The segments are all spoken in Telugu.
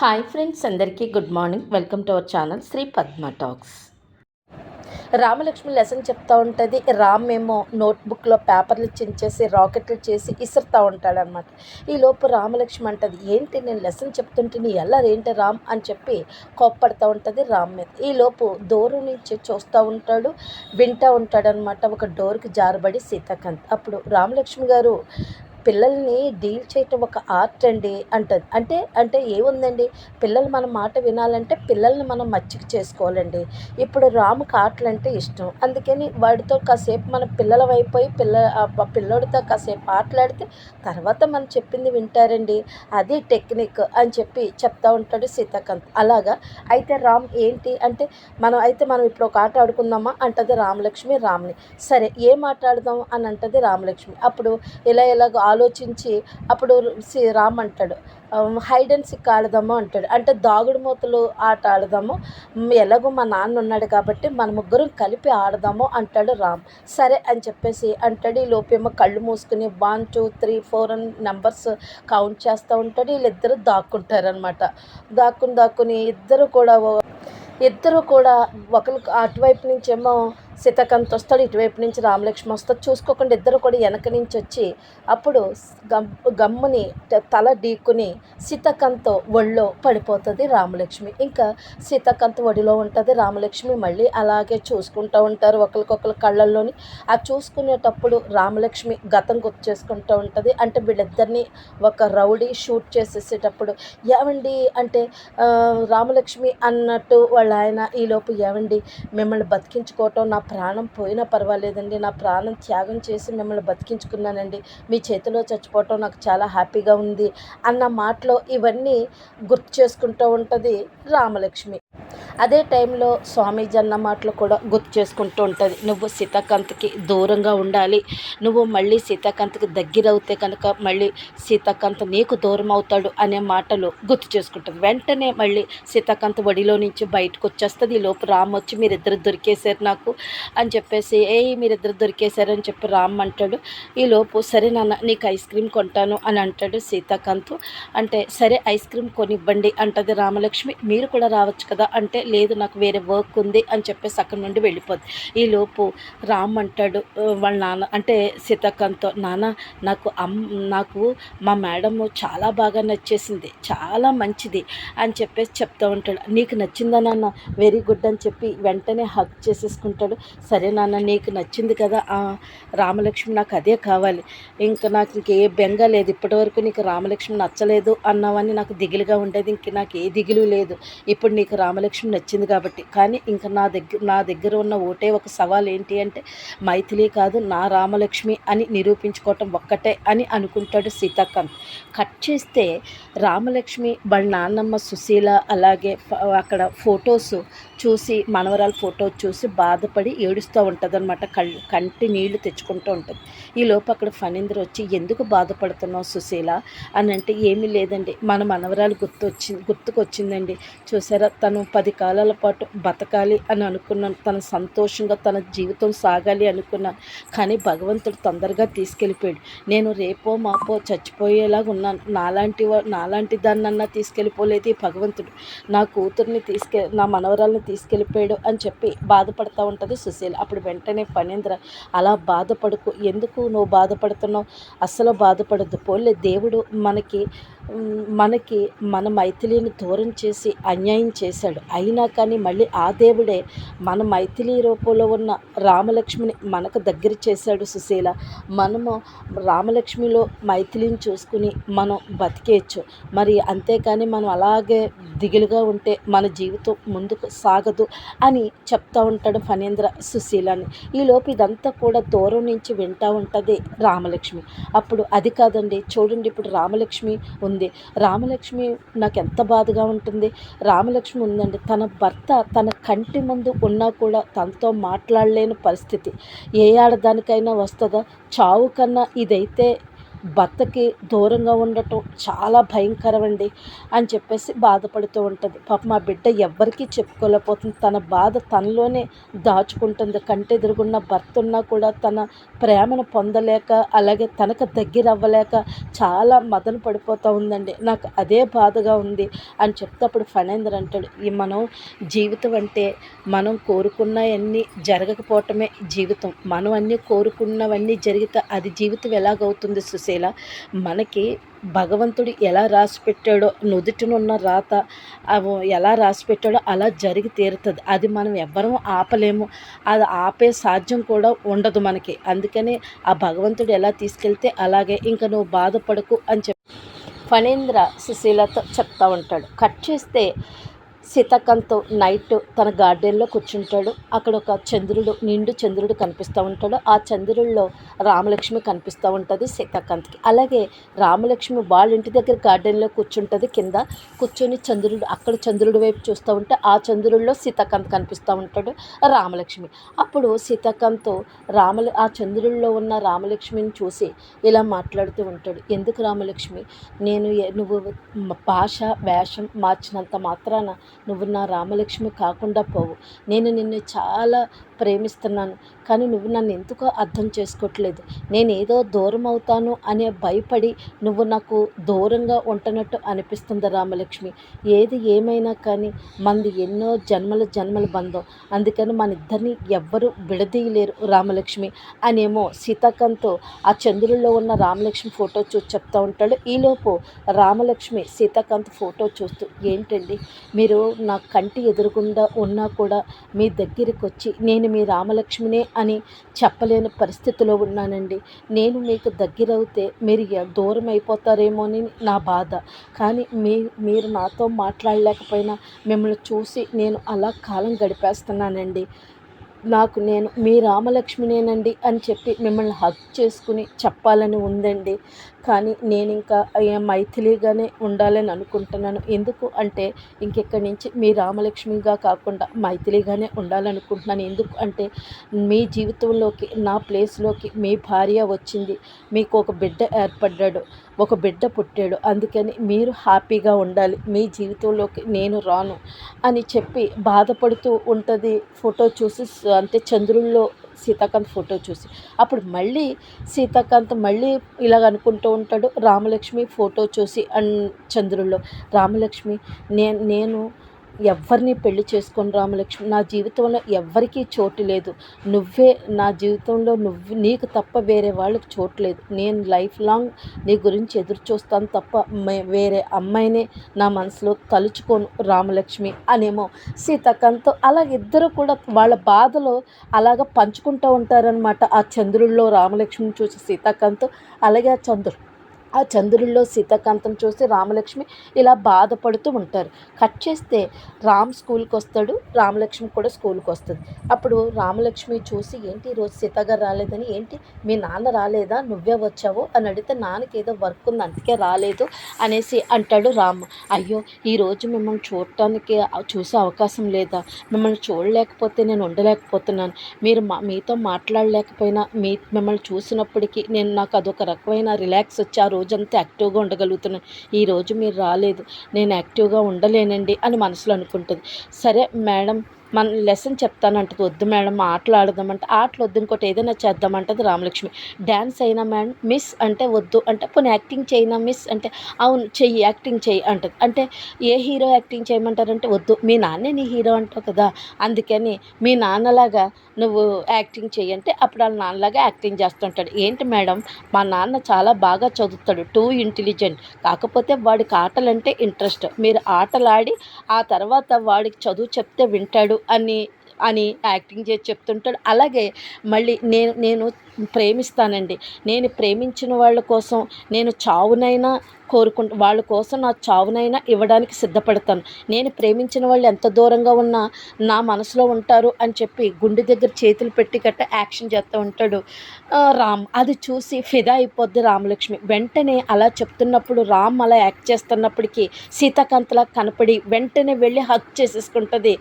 హాయ్ ఫ్రెండ్స్ అందరికీ good morning. Welcome to our channel Shri Padma talks. Ramalakshmi lesson చెప్తా ఉంటుంది. రామ్ ఏమో నోట్బుక్లో పేపర్లు చించేసి రాకెట్లు చేసి ఇసురుతూ ఉంటాడనమాట ఈలోపు రామలక్ష్మి అంటది ఏంటి నేను లెసన్ చెప్తుంటే నీ ఎలా ఏంటి రామ్? అని చెప్పి కోప్పడుతూ ఉంటుంది రామ్ మీద. ఈలోపు లోపు దూరం నుంచి చూస్తూ ఉంటాడు వింటూ ఉంటాడనమాట ఒక డోర్కి జారబడి సీతాకాంత్. అప్పుడు రామలక్ష్మి గారు పిల్లల్ని డీల్ చేయటం ఒక ఆర్ట్ అండి అంటది. అంటే అంటే ఏముందండి? పిల్లలు మన మాట వినాలంటే పిల్లల్ని మనం మచ్చిక చేసుకోవాలండి. ఇప్పుడు రాముకి ఆటలు అంటే ఇష్టం. అందుకని వాడితో కాసేపు మన పిల్లల వైపోయి పిల్ల పిల్లోడితో కాసేపు ఆటలాడితే తర్వాత మనం చెప్పింది వింటారండి. అది టెక్నిక్ అని చెప్పి చెప్తా ఉంటాడు సీతాకాంత్. అలాగా? అయితే రామ్ ఏంటి అంటే మనం అయితే మనం ఇప్పుడు ఒక ఆట ఆడుకుందామా? అంటది రామలక్ష్మి రామ్ని. సరే ఏం ఆట అని అంటది రామలక్ష్మి. అప్పుడు ఇలా ఇలాగ ఆలోచించి అప్పుడు సి- రామ్ అంటాడు హైడ్ అండ్ సిక్ ఆడదాము అంటాడు. అంటే దాగుడు మూతలు ఆట ఆడదాము. ఎలాగో మా నాన్న ఉన్నాడు కాబట్టి మన ముగ్గురం కలిపి ఆడదాము అంటాడు రామ్. సరే అని చెప్పేసి అంటాడు. ఈ లోపేమో కళ్ళు మూసుకుని వన్ టూ త్రీ ఫోర్ అని నెంబర్స్ కౌంట్ చేస్తూ ఉంటాడు. వీళ్ళిద్దరు దాక్కుంటారనమాట దాక్కుని దాక్కుని ఇద్దరు కూడా ఇద్దరు కూడా ఒకరికి అటువైపు నుంచేమో సీతాకాంత్ వస్తాడు ఇటువైపు నుంచి రామలక్ష్మి వస్తాడు చూసుకోకుండా ఇద్దరు కూడా వెనక నుంచి వచ్చి అప్పుడు గమ్ గమ్ముని తల డీక్కుని సీతాకాంత్ ఒళ్ళో పడిపోతుంది రామలక్ష్మి. ఇంకా సీతాకాంత్ ఒడిలో ఉంటుంది. రామలక్ష్మి మళ్ళీ అలాగే చూసుకుంటూ ఉంటారు ఒకరికొకరు కళ్ళల్లోని. ఆ చూసుకునేటప్పుడు రామలక్ష్మి గతం గుర్తు చేసుకుంటూ ఉంటుంది. అంటే వీళ్ళిద్దరిని ఒక రౌడీ షూట్ చేసేసేటప్పుడు ఏమండి అంటే రామలక్ష్మి అన్నట్టు వాళ్ళ ఆయన ఈలోపు ఏమండి మిమ్మల్ని బతికించుకోవటం నా ప్రాణం పోయినా పర్వాలేదండి. నా ప్రాణం త్యాగం చేసి మిమ్మల్ని బతికించుకున్నానండి. మీ చేతిలో చచ్చిపోవటం నాకు చాలా హ్యాపీగా ఉంది అన్న మాటలో ఇవన్నీ గుర్తు చేసుకుంటూ ఉంటుంది రామలక్ష్మి. అదే టైంలో స్వామీజీ అన్న మాటలు కూడా గుర్తు చేసుకుంటూ ఉంటుంది. నువ్వు సీతాకాంత్కి దూరంగా ఉండాలి. నువ్వు మళ్ళీ సీతాకాంత్కి దగ్గర అవుతే కనుక మళ్ళీ సీతాకాంత్ నీకు దూరం అవుతాడు అనే మాటలు గుర్తు చేసుకుంటుంది. వెంటనే మళ్ళీ సీతాకాంత్ వడిలో నుంచి బయటకు వచ్చేస్తుంది ఈ లోపు రామ్ వచ్చి మీరిద్దరు దొరికేశారు నాకు. అని చెప్పేసి ఏ మీరిద్దరు దొరికేశారని చెప్పి రామ్ అంటాడు ఈలోపు సరే నాన్న నీకు ఐస్ క్రీమ్ కొంటాను అని అంటాడు సీతాకాంత్. అంటే సరే ఐస్ క్రీమ్ కొనివ్వండి అంటది రామలక్ష్మి. మీరు కూడా రావచ్చు కదా అంటే లేదు నాకు వేరే వర్క్ ఉంది అని చెప్పేసి అక్కడి నుండి వెళ్ళిపోద్ది. ఈలోపు రామ్ అంటాడు వాళ్ళ నాన్న అంటే సీతాకాంత్తో నాన్న నాకు అమ్ నాకు మా మేడం చాలా బాగా నచ్చేసింది చాలా మంచిది అని చెప్పేసి చెప్తూ ఉంటాడు. నీకు నచ్చిందా నాన్న? వెరీ గుడ్ అని చెప్పి వెంటనే హక్ చేసేసుకుంటాడు. సరే నాన్న నీకు నచ్చింది కదా రామలక్ష్మి నాకు అదే కావాలి. ఇంకా నాకు ఇంకే బెంగ లేదు ఇప్పటివరకు నీకు రామలక్ష్మి నచ్చలేదు అన్నావని నాకు దిగులుగా ఉండేది. ఇంక నాకు ఏ దిగులు లేదు. ఇప్పుడు నీకు రామలక్ష్మి నచ్చింది కాబట్టి. కానీ ఇంకా నా దగ్గర నా దగ్గర ఉన్న ఒకటే ఒక సవాల్ ఏంటి అంటే మైథిలి కాదు నా రామలక్ష్మి అని నిరూపించుకోవటం ఒక్కటే అని అనుకుంటాడు సీతాకాంత్ కట్ చేస్తే రామలక్ష్మి వాళ్ళ నాన్నమ్మ సుశీల అలాగే అక్కడ ఫొటోస్ చూసి మనవరాలు ఫోటో చూసి బాధపడి ఏడుస్తూ ఉంటుంది అనమాట కళ్ళు కంటి నీళ్ళు తెచ్చుకుంటూ ఉంటుంది. ఈ లోపు అక్కడ ఫణీంద్ర వచ్చి ఎందుకు బాధపడుతున్నావు సుశీల? అని అంటే ఏమీ లేదండి. మన మనవరాలు గుర్తు వచ్చింది గుర్తుకొచ్చిందండి. చూసారా? తను పది కాలాల పాటు బతకాలి అని అనుకున్నాను. తను సంతోషంగా తన జీవితం సాగాలి అనుకున్నాను. కానీ భగవంతుడు తొందరగా తీసుకెళ్ళిపోయాడు. నేను రేపో మాపో చచ్చిపోయేలాగా ఉన్నాను. నాలాంటి వా- నాలాంటి దాన్నన్నా తీసుకెళ్ళిపోలేదు భగవంతుడు. నా కూతుర్ని తీసుకె నా మనవరాల్ని తీసుకెళ్ళిపోయాడు అని చెప్పి బాధపడుతూ ఉంటుంది సుశీల్. అప్పుడు వెంటనే ఫణీంద్ర అలా బాధపడుకు. ఎందుకు నువ్వు బాధపడుతున్నావు? అస్సలు బాధపడద్దు. పోలే దేవుడు మనకి మనకి మన మైథిలిని దూరం చేసి అన్యాయం చేశాడు. అయినా కానీ మళ్ళీ ఆ దేవుడే మన మైథిలి రూపంలో ఉన్న రామలక్ష్మిని మనకు దగ్గర చేశాడు సుశీల. మనము రామలక్ష్మిలో మైథిలిని చూసుకుని మనం బతికేయచ్చు. మరి అంతేకాని మనం అలాగే దిగులుగా ఉంటే మన జీవితం ముందుకు సాగదు అని చెప్తా ఉంటాడు ఫణేంద్ర సుశీలని ఈలోపు ఇదంతా కూడా దూరం నుంచి వింటూ ఉంటుంది రామలక్ష్మి. అప్పుడు అది కాదండి చూడండి ఇప్పుడు రామలక్ష్మి ఉంది. రామలక్ష్మి నాకు ఎంత బాధగా ఉంటుంది. రామలక్ష్మి ఉందండి తన భర్త తన కంటి ముందు ఉన్నా కూడా తనతో మాట్లాడలేని పరిస్థితి. ఏ ఆడదానికైనా వస్తుందా? చావు కన్నా ఇదైతే భర్తకి దూరంగా ఉండటం చాలా భయంకరమండి అని చెప్పేసి బాధపడుతూ ఉంటుంది. పాప మా బిడ్డ ఎవ్వరికీ చెప్పుకోలేకపోతుంది. తన బాధ తనలోనే దాచుకుంటుంది. కంటి ఎదురుగున్న భర్త ఉన్నా కూడా తన ప్రేమను పొందలేక అలాగే తనకు దగ్గర అవ్వలేక చాలా మదన పడిపోతూ ఉందండి. నాకు అదే బాధగా ఉంది అని చెప్తే అప్పుడు ఫణేంద్ర అంటాడు ఈ మనం జీవితం అంటే మనం కోరుకున్నవన్నీ జరగకపోవటమే జీవితం. మనం అన్నీ కోరుకున్నవన్నీ జరిగితే అది జీవితం ఎలాగవుతుంది సుశీల మనకి భగవంతుడు ఎలా రాసి పెట్టాడో నుదుటినున్న రాత ఎలా రాసి పెట్టాడో అలా జరిగి తీరుతుంది. అది మనం ఎవ్వరం ఆపలేము. అది ఆపే సాధ్యం కూడా ఉండదు మనకి. అందుకని ఆ భగవంతుడు ఎలా తీసుకెళ్తే అలాగే ఇంకా నువ్వు బాధపడకు అని చెప్పి ఫణేంద్ర సుశీలతో చెప్తా ఉంటాడు. కట్ చేస్తే సీతాకాంత్ నైట్ తన గార్డెన్లో కూర్చుంటాడు. అక్కడ ఒక చంద్రుడు నిండు చంద్రుడు కనిపిస్తూ ఉంటాడు. ఆ చంద్రుల్లో రామలక్ష్మి కనిపిస్తూ ఉంటుంది సీతాకాంత్కి. అలాగే రామలక్ష్మి వాళ్ళ ఇంటి దగ్గర గార్డెన్లో కూర్చుంటుంది కింద. కూర్చొని చంద్రుడు అక్కడ చంద్రుడి వైపు చూస్తూ ఉంటే ఆ చంద్రుల్లో సీతాకాంత్ కనిపిస్తూ ఉంటాడు రామలక్ష్మి. అప్పుడు సీతాకాంత్ రామ ఆ చంద్రుల్లో ఉన్న రామలక్ష్మిని చూసి ఇలా మాట్లాడుతూ ఉంటాడు. ఎందుకు రామలక్ష్మి? నేను నువ్వు భాష వేషం మార్చినంత మాత్రాన నువ్వు నా రామలక్ష్మి కాకుండా పోవు. నేను నిన్ను చాలా ప్రేమిస్తున్నాను. కానీ నువ్వు నన్ను ఎందుకో అర్థం చేసుకోవట్లేదు. నేను ఏదో దూరం అవుతాను అనే భయపడి నువ్వు నాకు దూరంగా ఉంటున్నట్టు అనిపిస్తుంది రామలక్ష్మి. ఏది ఏమైనా కానీ మనది ఎన్నో జన్మల జన్మల బంధం. అందుకని మన ఇద్దరిని ఎవ్వరూ విడదీయలేరు రామలక్ష్మి అనేమో సీతాకాంత్ ఆ చంద్రుల్లో ఉన్న రామలక్ష్మి ఫోటో చూసి చెప్తా ఉంటాడు. ఈలోపు రామలక్ష్మి సీతాకాంత్ ఫోటో చూస్తూ ఏంటండి మీరు నా కంటి ఎదురుగుండా ఉన్నా కూడా మీ దగ్గరికి వచ్చి నేను మీ రామలక్ష్మినే అని చెప్పలేని పరిస్థితిలో ఉన్నానండి. నేను మీకు దగ్గరవుతే మీరు ఎ- దూరం అయిపోతారేమో అని నా బాధ. కానీ మీ మీరు నాతో మాట్లాడలేకపోయినా మిమ్మల్ని చూసి నేను అలా కాలం గడిపేస్తున్నానండి. నాకు నేను మీ రామలక్ష్మినేనండి అని చెప్పి మిమ్మల్ని హక్ చేసుకుని చెప్పాలని ఉందండి. కానీ నేను ఇంకా ఏ మైథిలిగానే ఉండాలని అనుకుంటున్నాను. ఎందుకు అంటే ఇంకెక్కడి నుంచి మీ రామలక్ష్మిగా కాకుండా మైథిలిగానే ఉండాలనుకుంటున్నాను. ఎందుకు అంటే మీ జీవితంలోకి నా ప్లేస్లోకి మీ భార్య వచ్చింది. మీకు ఒక బిడ్డ ఏర్పడ్డాడు ఒక బిడ్డ పుట్టాడు. అందుకని మీరు హ్యాపీగా ఉండాలి. మీ జీవితంలోకి నేను రాను అని చెప్పి బాధపడుతూ ఉంటుంది ఫోటో చూసి అంటే చంద్రుల్లో సీతాకాంత్ ఫోటో చూసి. అప్పుడు మళ్ళీ సీతాకాంత్ మళ్ళీ ఇలాగ అనుకుంటూ ఉంటాడు రామలక్ష్మి ఫోటో చూసి అండ్ చంద్రుల్లో. రామలక్ష్మి నేను నేను ఎవరిని పెళ్ళి చేసుకొని రామలక్ష్మి నా జీవితంలో ఎవ్వరికీ చోటు లేదు. నువ్వే నా జీవితంలో నువ్వు నీకు తప్ప వేరే వాళ్ళకి చోటు లేదు. నేను లైఫ్ లాంగ్ నీ గురించి ఎదురు చూస్తాను తప్ప వేరే అమ్మాయినే నా మనసులో తలుచుకోను రామలక్ష్మి అనేమో. సీతాకంతో అలా ఇద్దరు కూడా వాళ్ళ బాధలో అలాగ పంచుకుంటూ ఉంటారనమాట ఆ చంద్రుల్లో రామలక్ష్మిని చూసి సీతాకాంత్ అలాగే ఆ చంద్రుడు. ఆ చంద్రుల్లో సీతాకాంతం చూసి రామలక్ష్మి ఇలా బాధపడుతూ ఉంటారు. కట్ చేస్తే రామ్ స్కూల్కి వస్తాడు రామలక్ష్మి కూడా స్కూల్కి వస్తుంది. అప్పుడు రామలక్ష్మి చూసి ఏంటి ఈరోజు సీత గారు రాలేదని? ఏంటి? మీ నాన్న రాలేదా? నువ్వే వచ్చావు? అని అడిగితే నాన్నకి ఏదో వర్క్ ఉంది అందుకే రాలేదు అనేసి అంటాడు రామ్. అయ్యో ఈరోజు మిమ్మల్ని చూడటానికి చూసే అవకాశం లేదా? మిమ్మల్ని చూడలేకపోతే నేను ఉండలేకపోతున్నాను. మీరు మా మీతో మాట్లాడలేకపోయినా మీ మిమ్మల్ని చూసినప్పటికీ నేను నాకు అదొక రకమైన రిలాక్స్ వచ్చి ఆ రోజంతా యాక్టివ్గా ఉండగలుగుతున్నాను ఈరోజు మీరు రాలేదు నేను యాక్టివ్గా ఉండలేనండి అని మనసులో అనుకుంటుంది. సరే మేడం మన లెసన్ చెప్తానంటది వద్దు మేడం ఆటలు ఆడదామంటే ఆటలు వద్దు ఇంకోటి ఏదైనా చేద్దామంటది రామలక్ష్మి. డ్యాన్స్ అయినా మేడం మిస్ అంటే వద్దు అంటే పోనీ యాక్టింగ్ చేయనా మిస్ అంటే అవును చెయ్యి యాక్టింగ్ చెయ్యి అంటది. అంటే ఏ హీరో యాక్టింగ్ చేయమంటారంటే వద్దు మీ నాన్నే నీ హీరో అంటావు కదా అందుకని మీ నాన్నలాగా నువ్వు యాక్టింగ్ చెయ్యి. అంటే అప్పుడు వాళ్ళ నాన్నలాగా యాక్టింగ్ చేస్తుంటాడు. ఏంటి మేడం మా నాన్న చాలా బాగా చదువుతాడు టూ ఇంటెలిజెంట్ కాకపోతే వాడికి ఆటలంటే ఇంట్రెస్ట్ మీరు ఆటలాడి ఆ తర్వాత వాడికి చదువు చెప్తే వింటాడు అని అని యాక్టింగ్ చేసి చెప్తుంటాడు. అలాగే మళ్ళీ నేను నేను ప్రేమిస్తానండి. నేను ప్రేమించిన వాళ్ళ కోసం నేను చావునైనా కోరుకుంటు వాళ్ళ కోసం నా చావునైనా ఇవ్వడానికి సిద్ధపడతాను. నేను ప్రేమించిన వాళ్ళు ఎంత దూరంగా ఉన్నా నా మనసులో ఉంటారు అని చెప్పి గుండె దగ్గర చేతులు పెట్టి గట్ట యాక్షన్ చేస్తూ ఉంటాడు. రామ్. అది చూసి ఫిదా అయిపోద్ది రామలక్ష్మి. వెంటనే అలా చెప్తున్నప్పుడు రామ్ అలా యాక్ట్ చేస్తున్నప్పటికీ సీతాకాంతలా కనపడి వెంటనే వెళ్ళి హక్ చేసేసుకుంటుంది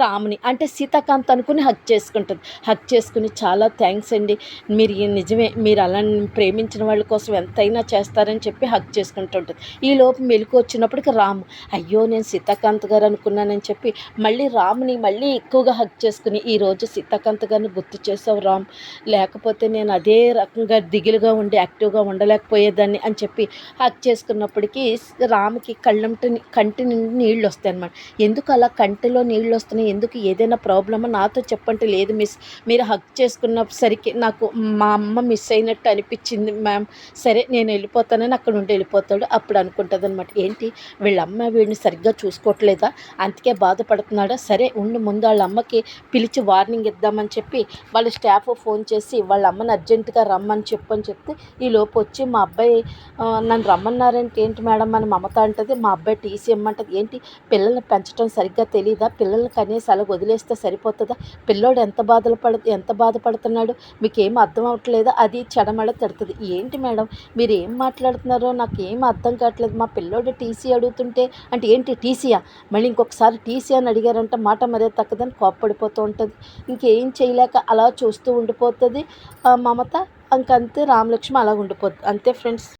రామ్ని. అంటే సీతాకాంత్ అనుకుని హక్ చేసుకుంటుంది. హక్ చేసుకుని చాలా థ్యాంక్స్ అండి. మీరు నిజమే మీరు అలా ప్రేమించిన వాళ్ళ కోసం ఎంతైనా చేస్తారని చెప్పి హక్ ఉంటుంది. ఈ లోపు మెలకు వచ్చినప్పటికి రాము అయ్యో నేను సీతాకాంత్ గారు అనుకున్నానని చెప్పి మళ్ళీ రాముని మళ్ళీ ఎక్కువగా హక్ చేసుకుని ఈరోజు సీతాకాంత్ గారిని గుర్తు చేసావు రామ్. లేకపోతే నేను అదే రకంగా దిగులుగా ఉండి యాక్టివ్గా ఉండలేకపోయేదాన్ని అని చెప్పి హక్ చేసుకున్నప్పటికీ రామ్కి కళ్ళంట కంటి నుండి నీళ్ళు వస్తాయి అనమాట ఎందుకు అలా కంటిలో నీళ్ళు వస్తున్నాయి? ఎందుకు ఏదైనా ప్రాబ్లమా? నాతో చెప్పంటే లేదు మిస్. మీరు హక్ చేసుకున్నసరికి నాకు మా అమ్మ మిస్ అయినట్టు అనిపించింది మ్యామ్. సరే నేను వెళ్ళిపోతానని అక్కడ ఉండి వెళ్ళిపోతాడు. అప్పుడు అనుకుంటుంది అనమాట ఏంటి? వీళ్ళ అమ్మ వీడిని సరిగ్గా చూసుకోవట్లేదా? అందుకే బాధపడుతున్నాడా? సరే ఉండి ముందు వాళ్ళ అమ్మకి పిలిచి వార్నింగ్ ఇద్దామని చెప్పి వాళ్ళ స్టాఫ్ ఫోన్ చేసి వాళ్ళ అమ్మని అర్జెంటుగా రమ్మని చెప్పని చెప్తే ఈ లోపు వచ్చి మా అబ్బాయి నన్ను రమ్మన్నారంటే? ఏంటి మేడం అని మమత అంటది. మా అబ్బాయి టీసీ ఇమ్మంటది ఏంటి? పిల్లల్ని పెంచడం సరిగ్గా తెలియదా పిల్లల్ని కనీసం అలా వదిలేస్తే సరిపోతుందా? పిల్లోడు ఎంత బాధలు పడ ఎంత బాధపడుతున్నాడు? మీకు ఏం అర్థం అవ్వట్లేదా? అది చెడమడ తిడుతుంది. ఏంటి మేడం? మీరు ఏం మాట్లాడుతున్నారో నాకు ఏం అర్థం అర్థం కావట్లేదు. మా పిల్లోడు టీసీ అడుగుతుంటే అంటే ఏంటి టీసీయా? మళ్ళీ ఇంకొకసారి టీసీ అని అడిగారంటే. మాట మరే తక్కదని కోప్పడిపోతూ ఉంటుంది. ఇంకేం చేయలేక అలా చూస్తూ ఉండిపోతుంది. మమత ఇంకంతే. రామలక్ష్మి అలా ఉండిపోతుంది అంతే ఫ్రెండ్స్.